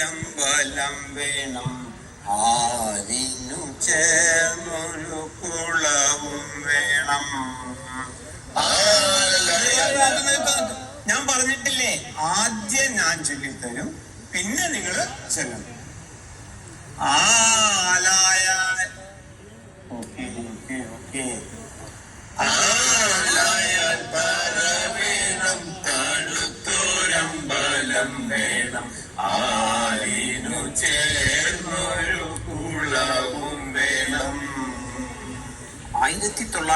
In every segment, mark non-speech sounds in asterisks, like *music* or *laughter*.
തൊരം ബലം വേണം ആരിനു ചേർന്നൊരു കുളവും വേണം. ഞാൻ പറഞ്ഞിട്ടില്ലേ? ആദ്യം ഞാൻ ചൊല്ലിത്തരും പിന്നെ നിങ്ങൾ ചെല്ലണം ആലായ ഓക്കെ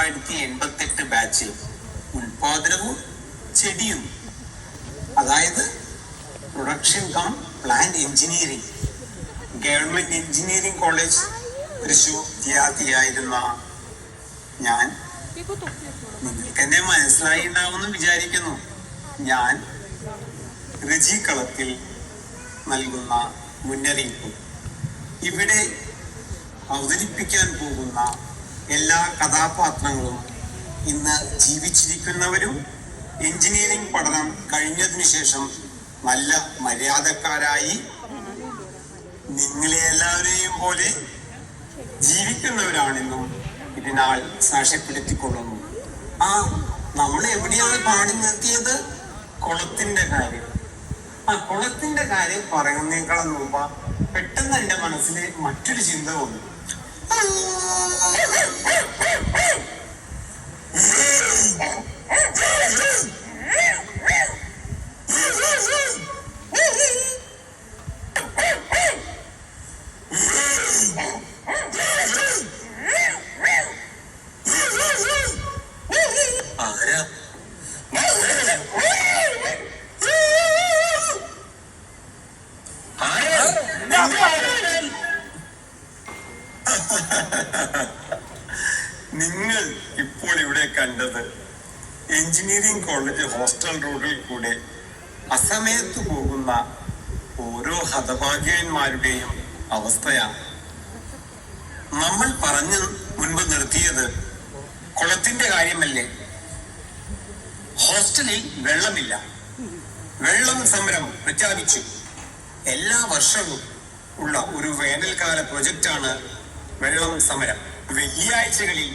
തൊള്ളായിരത്തി എൺപത്തി എട്ട് ബാച്ച് ഉൽപാദനവും ചെടിയും അതായത് production cum plant engineering government engineering college Thrissur വിദ്യാർത്ഥിയായിരുന്ന ഞാൻ നിങ്ങൾക്ക് എന്നെ മനസ്സിലായി ഉണ്ടാവുമെന്ന് വിചാരിക്കുന്നു. ഞാൻ ഋജി കളത്തിൽ നൽകുന്ന മുന്നറിയിപ്പ്. ഇവിടെ അവതരിപ്പിക്കാൻ പോകുന്ന എല്ലാ കഥാപാത്രങ്ങളും ഇന്ന് ജീവിച്ചിരിക്കുന്നവരും എഞ്ചിനീയറിംഗ് പഠനം കഴിഞ്ഞതിനു ശേഷം നല്ല മര്യാദക്കാരായി നിങ്ങളെ എല്ലാവരെയും പോലെ ജീവിക്കുന്നവരാണെന്നും ഇതിനാൽ സാക്ഷ്യപ്പെടുത്തിക്കൊള്ളുന്നു. ആ നമ്മൾ എവിടെയാണ് പാടി നിർത്തിയത്? കുളത്തിന്റെ കാര്യം. ആ കുളത്തിന്റെ കാര്യം പറയുന്നേക്കാളും മുമ്പ് പെട്ടെന്ന് എന്റെ മനസ്സിൽ മറ്റൊരു ചിന്ത വന്നു. Ah! *laughs* എഞ്ചിനീയറിംഗ് കോളേജ് ഹോസ്റ്റൽ റോഡിൽ കൂടെ അസമയത്ത് പോകുന്ന ഓരോ ഹതഭാഗ്യന്മാരുടെയും അവസ്ഥയാണ്. നമ്മൾ പറഞ്ഞു മുൻപ് നിർത്തിയത് കുളത്തിന്റെ കാര്യമല്ലേ? ഹോസ്റ്റലിൽ വെള്ളമില്ല. വെള്ളം സമരം പ്രഖ്യാപിച്ചു. എല്ലാ വർഷവും ഉള്ള ഒരു വേനൽക്കാല പ്രൊജക്റ്റാണ് വെള്ളം സമരം വെള്ളിയാഴ്ചകളിൽ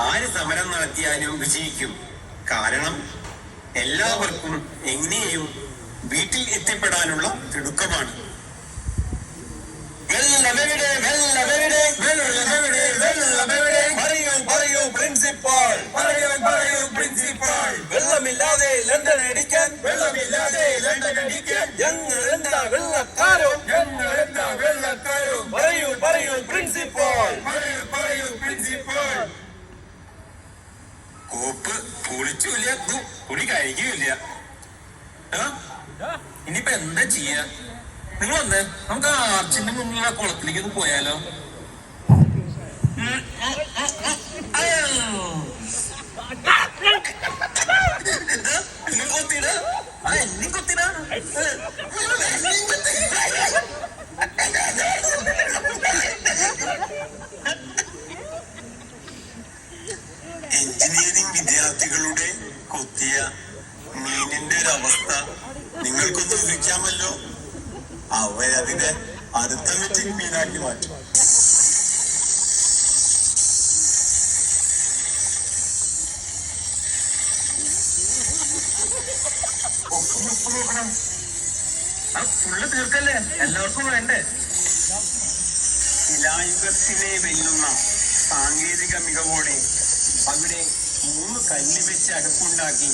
ആര് സമരം നടത്തിയാലും വിജയിക്കും. കാരണം എല്ലാവർക്കും എങ്ങനെയും വീട്ടിൽ എത്തിപ്പെടാനുള്ള തിടുക്കമാണ്. വെള്ളമെവിടെ വെള്ളമെവിടെ വെള്ളമെവിടെ വെള്ളമെവിടെ പറയൂ പറയൂ പ്രിൻസിപ്പാൾ പറയൂ പറയൂ പ്രിൻസിപ്പാൾ വെള്ളമില്ലാതെ ലണ്ടൻ അടിക്കാൻ വെള്ളമില്ലാതെ ലണ്ടൻ അടിക്കാൻ. ഞങ്ങൾ എന്താ വെള്ളക്കാരോ? ഞങ്ങൾ എന്താ വെള്ളക്കാരോ? പറയൂ പറയൂ പ്രിൻസിപ്പാൾ പറയൂ പറയൂ പ്രിൻസിപ്പാൾ കോപ്പ് കുളിച്ചില്ല കുളി കഴിക്കില്ല ഇനിയിപ്പൊ എന്താ ചെയ്യാ? നിങ്ങൾ വന്ന് നമുക്ക് ആർച്ചിന്റെ മുന്നിലുള്ള കുളത്തിലേക്ക് ഒന്ന് പോയാലോ. എന്നെ കൊത്തിടാ എഞ്ചിനീയറിംഗ് വിദ്യാർത്ഥികളുടെ കൊത്തിയ മീനിന്റെ ഒരു അവസ്ഥ നിങ്ങൾക്കൊന്ന് ഊഹിക്കാമല്ലോ അവരതിനെ അരിത്തമെറ്റിക് മീനാക്കി മാറ്റും. ഫുള്ള് തീർക്കല്ലേ? എല്ലാവർക്കും വേണ്ടേ? ശിലായുഗത്തിനെ വെല്ലുന്ന സാങ്കേതിക മികവോടെ അവിടെ മൂന്ന് കല്ല് വെച്ച് അടുപ്പുണ്ടാക്കി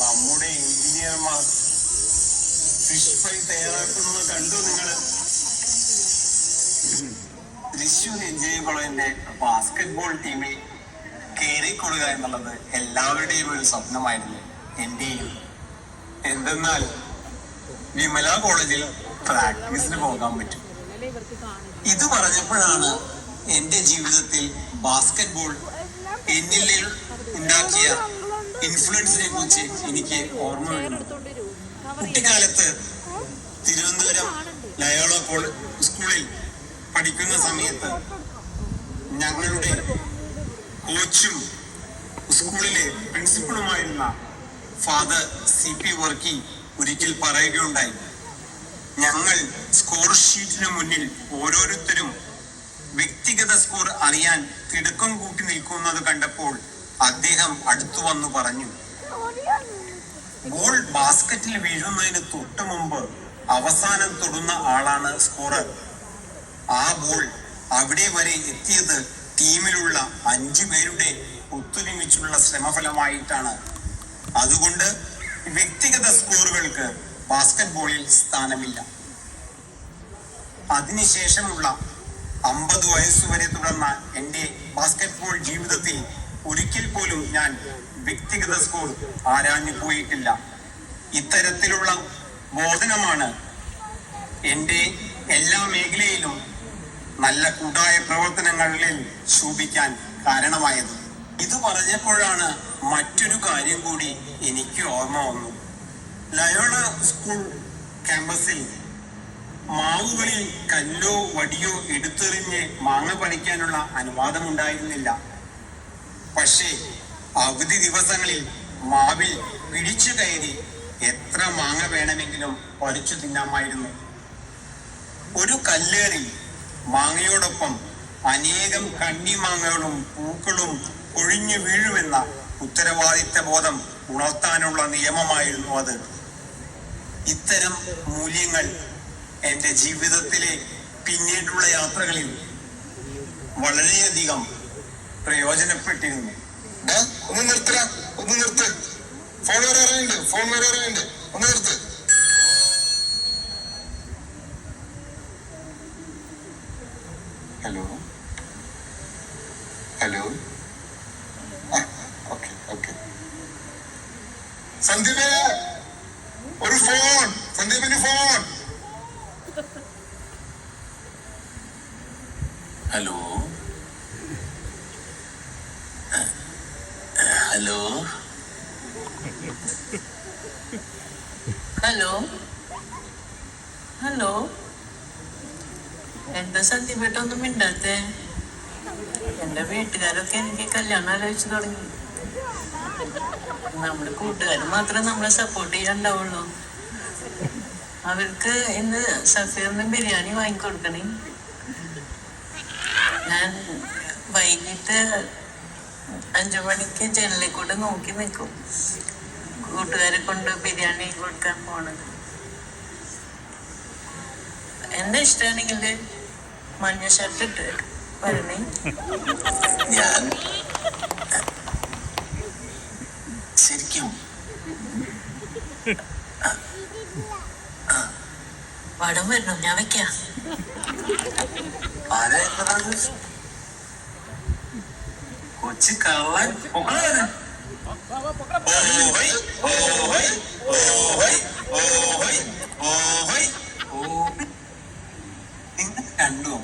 നമ്മുടെ എഞ്ചിനീയർമാർ ഫിഷ് ഫ്രൈ തയ്യാറാക്കുന്നത് കണ്ടു നിങ്ങൾ തൃശൂർ എഞ്ചിനീയർ കോളേജിന്റെ ബാസ്കറ്റ് ബോൾ ടീമിൽ കയറിക്കൊള്ളുക എന്നുള്ളത് എല്ലാവരുടെയും ഒരു സ്വപ്നമായിരുന്നു. എന്റെയും. എന്തെന്നാൽ വിമല കോളേജിൽ പ്രാക്ടീസിന് പോകാൻ പറ്റും. ഇത് പറഞ്ഞപ്പോഴാണ് എന്റെ ജീവിതത്തിൽ ബാസ്കറ്റ്ബോൾ എന്നിൽ ഉണ്ടാക്കിയ ഇൻഫ്ലുവൻസിനെ കുറിച്ച് എനിക്ക് ഓർമ്മ വരുന്നു. കുട്ടിക്കാലത്ത് തിരുവനന്തപുരം ലയോള സ്കൂളിൽ പഠിക്കുന്ന സമയത്ത് ഞങ്ങളുടെ കോച്ചും സ്കൂളിലെ പ്രിൻസിപ്പളുമായിരുന്ന ഫാദർ സി പി വർക്കി ഒരിക്കൽ പറയുകയുണ്ടായി ഞങ്ങൾ സ്കോർ ഷീറ്റിന് മുന്നിൽ ഓരോരുത്തരും വ്യക്തിഗത സ്കോർ അറിയാൻ തിടുക്കം കൂട്ടി നിൽക്കുന്നത് കണ്ടപ്പോൾ അദ്ദേഹം അടുത്തു വന്നു പറഞ്ഞു ഗോൾ ബാസ്ക്കറ്റിൽ വീഴുന്നതിന് തൊട്ടു മുമ്പ് അവസാനം തൊടുന്ന ആളാണ് സ്കോറർ. ആ ബോൾ അവിടെ വരെ എത്തിയത് ടീമിലുള്ള അഞ്ചു പേരുടെ ഒത്തൊരുമിച്ചുള്ള ശ്രമഫലമായിട്ടാണ്. അതുകൊണ്ട് വ്യക്തിഗത സ്കോറുകൾക്ക് ബാസ്കറ്റ് ബോളിൽ സ്ഥാനമില്ല. അതിനുശേഷമുള്ള അമ്പത് വയസ്സുവരെ തുടർന്ന എന്റെ ബാസ്കറ്റ്ബോൾ ജീവിതത്തിൽ ഒരിക്കൽ പോലും ഞാൻ വ്യക്തിഗത സ്കൂൾ ആരാഞ്ഞു പോയിട്ടില്ല. ഇത്തരത്തിലുള്ള ബോധനമാണ് എന്റെ എല്ലാ മേഖലയിലും നല്ല കൂട്ടായ പ്രവർത്തനങ്ങളിൽ ശോഭിക്കാൻ കാരണമായത്. ഇത് പറഞ്ഞപ്പോഴാണ് മറ്റൊരു കാര്യം കൂടി എനിക്ക് ഓർമ്മ വന്നു. ലയോള സ്കൂൾ ക്യാമ്പസിൽ മാവുകളിൽ കല്ലോ വടിയോ എടുത്തെറിഞ്ഞ് മാങ്ങ പറിക്കാനുള്ള അനുവാദമുണ്ടായിരുന്നില്ല. പക്ഷേ അവധി ദിവസങ്ങളിൽ മാവിൽ പിടിച്ചു കയറി എത്ര മാങ്ങ വേണമെങ്കിലും പറിച്ചു തിന്നാമായിരുന്നു. ഒരു കല്ലേറി മാങ്ങയോടൊപ്പം അനേകം കണ്ണിമാങ്ങകളും പൂക്കളും കൊഴിഞ്ഞു വീഴുമെന്ന ഉത്തരവാദിത്ത ബോധം ഉണർത്താനുള്ള നിയമമായിരുന്നു അത്. ഇത്തരം മൂല്യങ്ങൾ എന്റെ ജീവിതത്തിലെ പിന്നീടുള്ള യാത്രകളിൽ വളരെയധികം പ്രയോജനപ്പെട്ടിരുന്നു. ഒന്ന് നിർത്തല ഒന്ന് നിർത്ത്. ഫോൺ വരെ അറിയുന്നുണ്ട് ഫോൺ വരെ അറിയുന്നുണ്ട് ഒന്ന് നിർത്ത്. ഹലോ? ഹലോ? Okay okay. സന്ദീപേ ഒരു phone സന്ദീപിന് phone hello hello? Hello? Hello? എന്താ സന്ധ്യപ്പെട്ടൊന്നും മിണ്ടാത്തെ? എന്റെ വീട്ടുകാരൊക്കെ എനിക്ക് കല്യാണം ആലോചിച്ചു തുടങ്ങി. നമ്മുടെ കൂട്ടുകാർ മാത്രമേ നമ്മളെ സപ്പോർട്ട് ചെയ്യാണ്ടാവുള്ളൂ അവർക്ക് ഇന്ന് സഫീറിന് ബിരിയാണി വാങ്ങിക്കൊടുക്കണേ. ഞാൻ വൈകിട്ട് അഞ്ചു മണിക്ക് ജനലിൽ കൂടെ നോക്കി നിൽക്കും. കൂട്ടുകാരെ കൊണ്ട് ബിരിയാണി കൊടുക്കാൻ പോണത്. എന്റെ ഇഷ്ടമാണെങ്കിൽ മഞ്ഞ ഷർട്ട് ഇട്ട് വരണേ. ഞാൻ ശരിക്കും വടം വരണം ഞാൻ വെക്കാം. ആരാ എന്നത്? കൊച്ചു കള്ളൻ പൊക്കളവനെ. നിങ്ങൾ കണ്ടു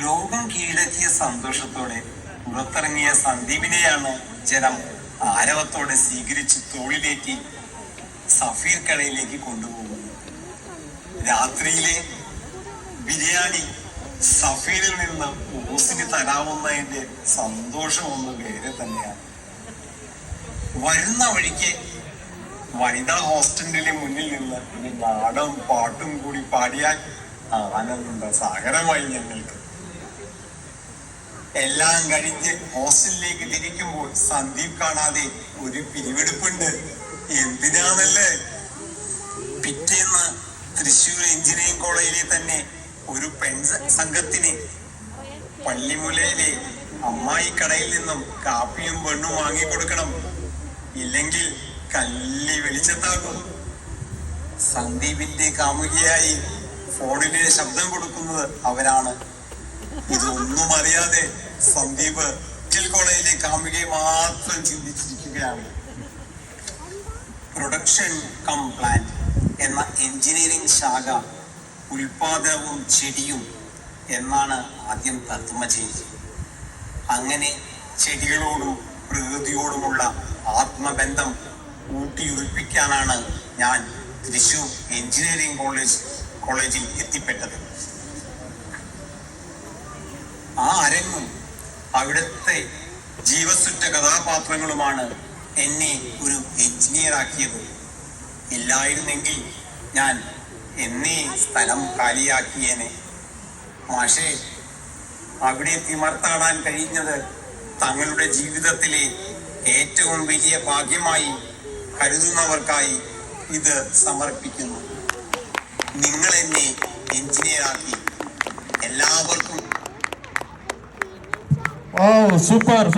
ലോകം കീഴടക്കിയ സന്തോഷത്തോടെ പുറത്തിറങ്ങിയ സന്ദീപിനെയാണ് ജനം ആരവത്തോടെ സ്വീകരിച്ച് തോളിലേറ്റി സഫീർ കടയിലേക്ക് കൊണ്ടുപോകുന്നു രാത്രിയിലെ ബിരിയാണി സഫീറിൽ നിന്ന് ഓസിന് തരാവുന്നതിന്റെ സന്തോഷം ഒന്ന് വേറെ തന്നെയാണ്. വരുന്ന വഴിക്ക് വനിതാ ഹോസ്റ്റലിന്റെ മുന്നിൽ നിന്ന് ഒരു നാടൻ പാട്ടും കൂടി പാടിയാൽ ആനന്ദ സാഗരമായി ഞങ്ങൾക്ക്. എല്ലാം കഴിഞ്ഞ് ഹോസ്റ്റലിലേക്ക് തിരിക്കുമ്പോൾ സന്ദീപ് കാണാതെ ഒരു പിരിവെടുപ്പുണ്ട്. എന്തിനാണല്ലേ പിറ്റേന്ന് തൃശൂർ എഞ്ചിനീയറിംഗ് കോളേജിലെ തന്നെ ഒരു പെൺ സംഘത്തിന്. പള്ളിമുലയിലെ അമ്മായി കടയിൽ നിന്നും കാപ്പിയും പെണ്ണും വാങ്ങിക്കൊടുക്കണം ഇല്ലെങ്കിൽ കല്ലി വെളിച്ചത്താകും. സന്ദീപിന്റെ കാമുകിയായി ഫോണിന് ശബ്ദം കൊടുക്കുന്നത് അവരാണ്. ഇതൊന്നും അറിയാതെ സന്ദീപ് കോളേജിലെ കാമുകയെ മാത്രം ചിന്തിച്ചിരിക്കുകയാണ്. പ്രൊഡക്ഷൻ കം പ്ലാന്റ് എന്ന എഞ്ചിനീയറിംഗ് ശാഖ ഉൽപാദനവും ചെടിയും എന്നാണ് ആദ്യം തർജമ ചെയ്തത്. അങ്ങനെ ചെടികളോടും പ്രകൃതിയോടുമുള്ള ആത്മബന്ധം ഊട്ടിയുറപ്പിക്കാനാണ് ഞാൻ തൃശൂർ എഞ്ചിനീയറിംഗ് കോളേജ് കോളേജിൽ എത്തിപ്പെട്ടത്. ആ അരങ്ങും അവിടുത്തെ ജീവസുറ്റ കഥാപാത്രങ്ങളുമാണ് എന്നെ ഒരു എഞ്ചിനീയർ ആക്കിയത് ഇല്ലായിരുന്നെങ്കിൽ ഞാൻ എന്നീ സ്ഥലം കാലിയാക്കിയേനെ. മാഷേ അവിടെ തിമർത്താടാൻ കഴിഞ്ഞത് തങ്ങളുടെ ജീവിതത്തിലെ ഏറ്റവും വലിയ ഭാഗ്യമായി കരുതുന്നവർക്കായി ഇത് സമർപ്പിക്കുന്നു. നിങ്ങൾ എന്നെ എഞ്ചിനീയറാക്കി എല്ലാവർക്കും സൂപ്പർ